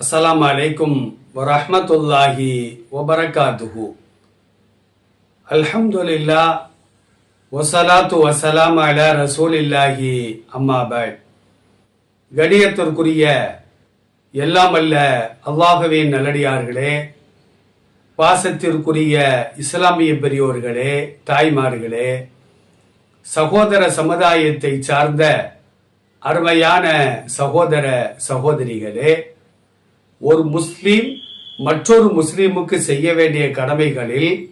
அஸ்லாம் அலைக்கும் வரமத்துல்லாஹி வபரகாத்துஹு. அல்ஹம்துலில்லா வசலாத்து வசலாம் அல ரசூலில்லாஹி இல்லாஹி பாய் கடியத்திற்குரிய எல்லாம் அல்ல அல்லாஹுவின் நல்லடியார்களே பாசத்திற்குரிய இஸ்லாமிய பெரியோர்களே தாய்மார்களே சகோதர சமுதாயத்தை சார்ந்த அருமையான சகோதர சகோதரிகளே ஒரு முஸ்லீம் மற்றொரு முஸ்லீமுக்கு செய்ய வேண்டிய கடமைகளில்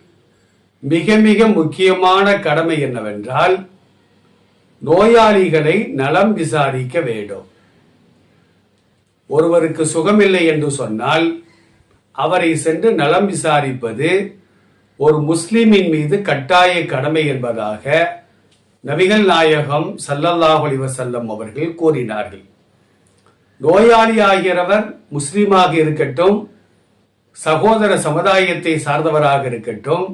மிக மிக முக்கியமான கடமை என்னவென்றால் நோயாளிகளை நலம் விசாரிக்க வேண்டும். ஒருவருக்கு சுகமில்லை என்று சொன்னால் அவரை சென்று நலம் விசாரிப்பது ஒரு முஸ்லிமின் மீது கட்டாய கடமை என்பதாக நபிகள் நாயகம் சல்லல்லாஹ் அலிவசல்லம் அவர்கள் கூறினார்கள். நோயாளி ஆகிறவர் முஸ்லீமாக இருக்கட்டும் சகோதர சமுதாயத்தை சார்ந்தவராக இருக்கட்டும்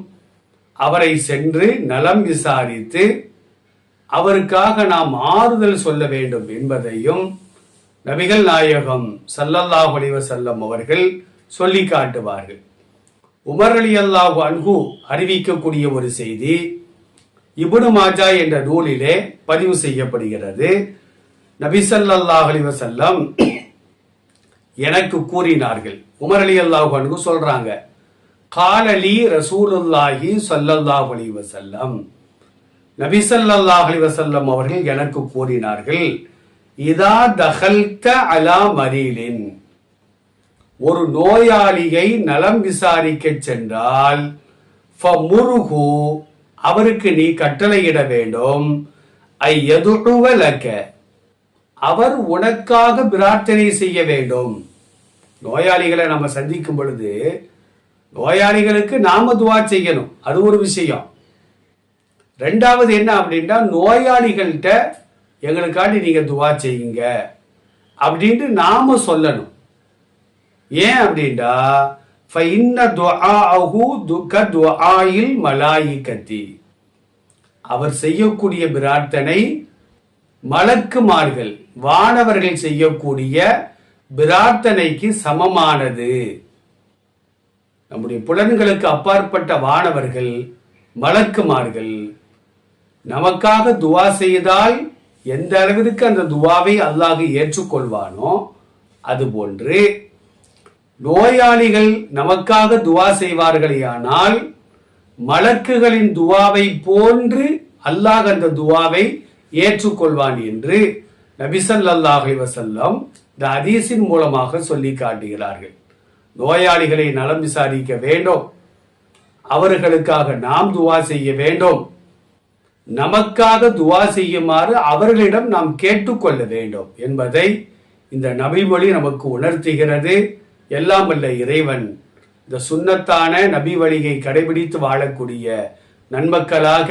அவரை சென்று நலம் விசாரித்து அவருக்காக நாம் ஆறுதல் சொல்ல வேண்டும் என்பதையும் நபிகள் நாயகம் சல்லல்லாஹ் அலைஹி வஸல்லம் அவர்கள் சொல்லி காட்டுவார்கள். உமர் அலி அல்லாஹ் அன்ஹு அறிவிக்கக்கூடிய ஒரு செய்தி இபுனு மாஜா என்ற நூலிலே பதிவு செய்யப்படுகிறது. நபி ஸல்லல்லாஹு எனக்கு கூறினார்கள். உமர் அலி அல்லாஹு சொல்றாங்க காலலி ரசூலுல்லாஹி சல்லல்லாஹ் அலி வசல்லம் நபி ஸல்லல்லாஹு அலைஹி அவர்கள் எனக்கு கூறினார்கள் இதா தகல்த அலா மரீலின். ஒரு நோயாளியை நலம் விசாரிக்க சென்றால் ஃபமுருஹு அவருக்கு நீ கட்டளையிட வேண்டும். ஐ எதுவலக்க அவர் உனக்காக பிரார்த்தனை செய்ய வேண்டும். நோயாளிகளை நம்ம சந்திக்கும் பொழுது நோயாளிகளுக்கு நாம துவா செய்யணும். அது ஒரு விஷயம். ரெண்டாவது என்ன அப்படின்னா நோயாளிகள்கிட்ட எங்களுக்காண்டி நீங்க துவா செய்யுங்க. அப்படின்ட்டு நாம சொல்லணும். ஏன் அப்படின்னா மலாயிகத்தி அவர் செய்யக்கூடிய பிரார்த்தனை மலக்குமார்கள் வானவர்கள் செய்யக்கூடிய பிரார்த்தனைக்கு சமமானது. நம்முடைய புலன்களுக்கு அப்பாற்பட்ட வானவர்கள் மலக்குமார்கள் நமக்காக துவா செய்தால் எந்த அளவிற்கு அந்த துவாவை அல்லாஹ் ஏற்றுக்கொள்வானோ அதுபோன்று நோயாளிகள் நமக்காக துவா செய்வார்களேயானால் மலக்குகளின் துவாவை போன்று அல்லாஹ் அந்த துவாவை ஏற்றுக்கொள்வான் என்று நபிசல்லாஹி வசல்லம் இந்த அதீசின் மூலமாக சொல்லி காட்டுகிறார்கள். நோயாளிகளை நலம் விசாரிக்க வேண்டும். அவர்களுக்காக நாம் துவா செய்ய வேண்டும். நமக்காக துவா செய்யுமாறு அவர்களிடம் நாம் கேட்டுக்கொள்ள வேண்டும் என்பதை இந்த நபிமொழி நமக்கு உணர்த்துகிறது. எல்லாம் அல்ல இறைவன் இந்த சுண்ணத்தான நபி வழியை கடைபிடித்து வாழக்கூடிய நன்மக்களாக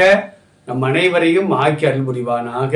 நம் அனைவரையும் ஆக்கி அருள் புரிவானாக.